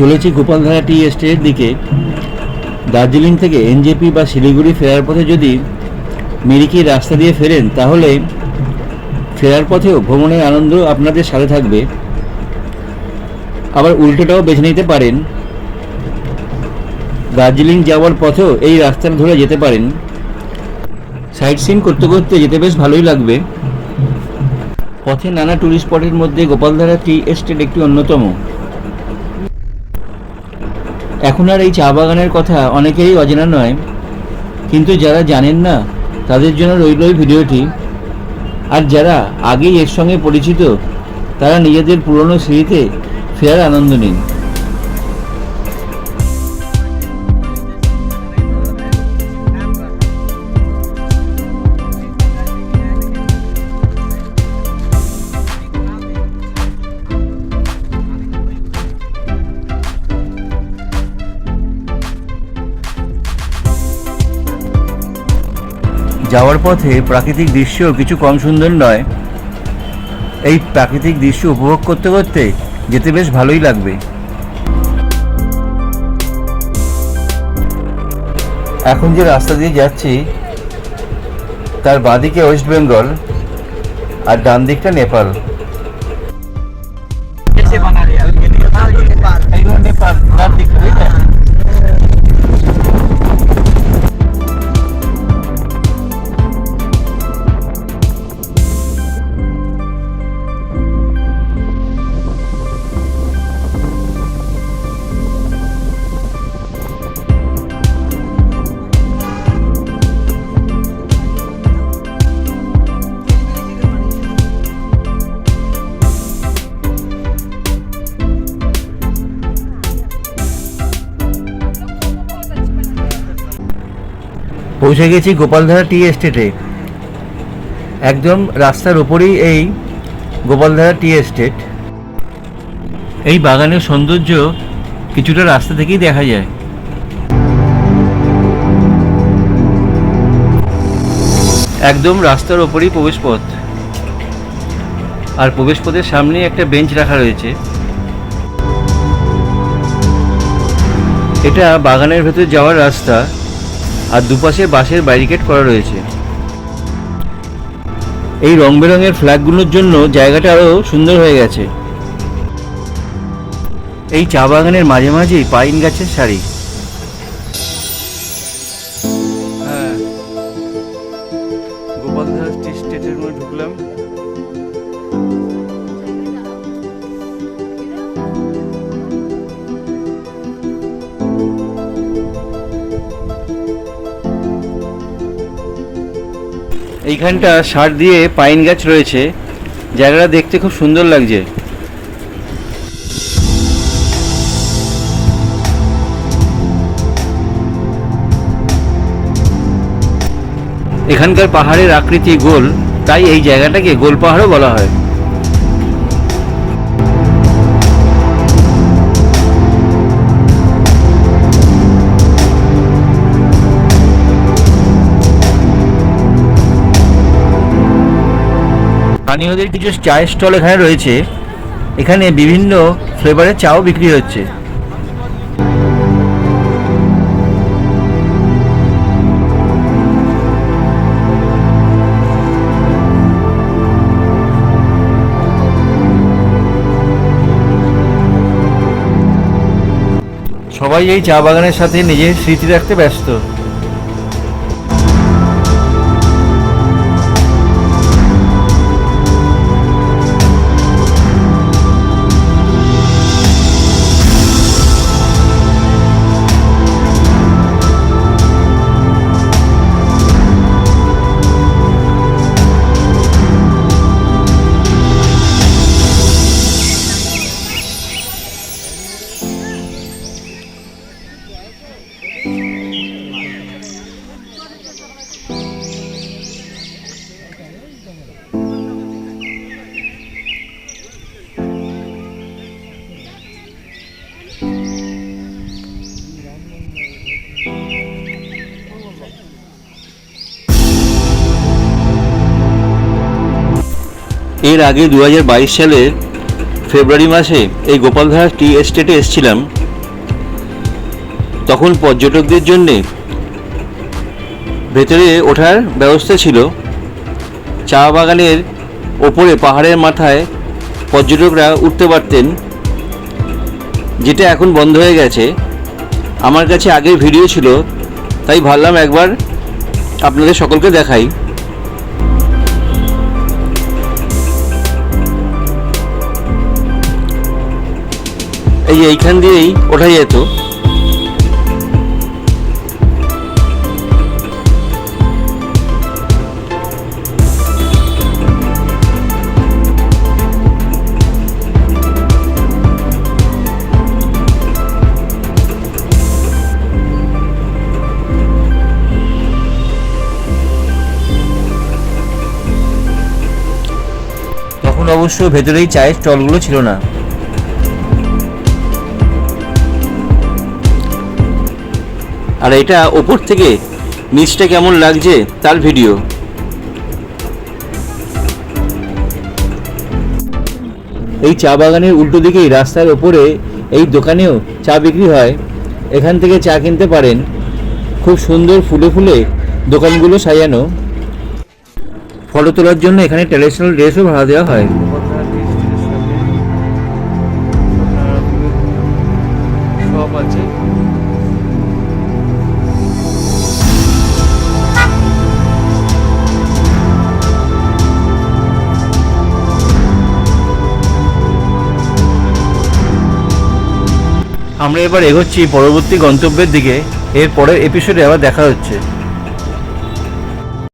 চলেছি গোপালধারা টি এস্টেটের দিকে। দার্জিলিং থেকে এনজেপি বা শিলিগুড়ি ফেরার পথে যদি মিরিকি রাস্তা দিয়ে ফেরেন, তাহলে ফেরার পথেও ভ্রমণের আনন্দ আপনাদের সাথে থাকবে। আবার উল্টোটাও বেছে নিতে পারেন। দার্জিলিং যাওয়ার পথেও এই রাস্তাটা ধরে যেতে পারেন। সাইট সিন করতে করতে যেতে বেশ ভালোই লাগবে। পথে নানা টুরিস্ট স্পটের মধ্যে গোপালধারা টি এস্টেট একটি অন্যতম। এখন আর এই চা বাগানের কথা অনেকেরই অজানা নয়, কিন্তু যারা জানেন না, তাদের জন্য রইল এই ভিডিওটি। আর যারা আগেই এর সঙ্গে পরিচিত, তারা নিজেদের পুরনো স্মৃতিতে ফেরার আনন্দ নিন। যাওয়ার পথে প্রাকৃতিক দৃশ্যও কিছু কম সুন্দর নয়। এই প্রাকৃতিক দৃশ্য উপভোগ করতে করতে যেতে বেশ ভালোই লাগবে। এখন যে রাস্তা দিয়ে যাচ্ছি, তার বাঁদিকে ওয়েস্ট বেঙ্গল আর ডান দিকটা নেপাল। পৌঁছে গেছি গোপালধারা টি এস্টেটে। একদম রাস্তার ওপরেই এই গোপালধারা টি এস্টেট। এই বাগানের সৌন্দর্য কিছুটা রাস্তা থেকেই দেখা যায়। একদম রাস্তার ওপরেই প্রবেশপথ। আর প্রবেশপথের সামনেই একটা বেঞ্চ রাখা রয়েছে। এটা বাগানের ভেতর যাওয়ার রাস্তা। আর দুপাশে বাঁশের ব্যারিকেড করা রয়েছে। এই রং বেরঙের ফ্ল্যাগগুলোর জন্য জায়গাটা আরও সুন্দর হয়ে গেছে। এই চা বাগানের মাঝে মাঝেই পাইন গাছের সারি। হ্যাঁ। গোপালধারা টি স্টেটের মধ্যে ঢুকলাম। এইখানটা সার দিয়ে পাইন গাছ রয়েছে। জায়গাটা দেখতে খুব সুন্দর লাগছে। এখানকার পাহাড়ের আকৃতি গোল, তাই এই জায়গাটাকে গোল পাহাড়ও বলা হয়। স্থানীয়দের কিছু চায়ের স্টল এখানে রয়েছে। এখানে বিভিন্ন ফ্লেভারের চাও বিক্রি হচ্ছে। সবাই এই চা বাগানের সাথে নিজের স্মৃতি রাখতে ব্যস্ত। এর আগে দু হাজার বাইশ সালের ফেব্রুয়ারি মাসে এই গোপালধারা টি এস্টেটে এসেছিলাম। তখন পর্যটকদের জন্যে ভেতরে ওঠার ব্যবস্থা ছিল। চা বাগানের ওপরে পাহাড়ের মাথায় পর্যটকরা উঠতে পারতেন, যেটা এখন বন্ধ হয়ে গেছে। আমার কাছে আগের ভিডিও ছিল, তাই ভাবলাম একবার আপনাদের সকলকে দেখাই। এই যে এইখান দিয়েই ওঠা যেত অবশ্য ভেতরেই চায়ের স্টলগুলো ছিল না। আর এটা ওপর থেকে নিচটা কেমন লাগছে তার ভিডিও। এই চা বাগানের উল্টো দিকেই রাস্তার ওপরে এই দোকানেও চা বিক্রি হয়। এখান থেকে চা কিনতে পারেন। খুব সুন্দর ফুলে ফুলে দোকানগুলো সাজানো। ফটো তোলার জন্য এখানে ট্র্যাডিশনাল ড্রেসও ভাড়া দেওয়া হয়। আমরা এবার এগোচ্ছি পরবর্তী গন্তব্যের দিকে। এর পরের এপিসোডে আবার দেখা হচ্ছে।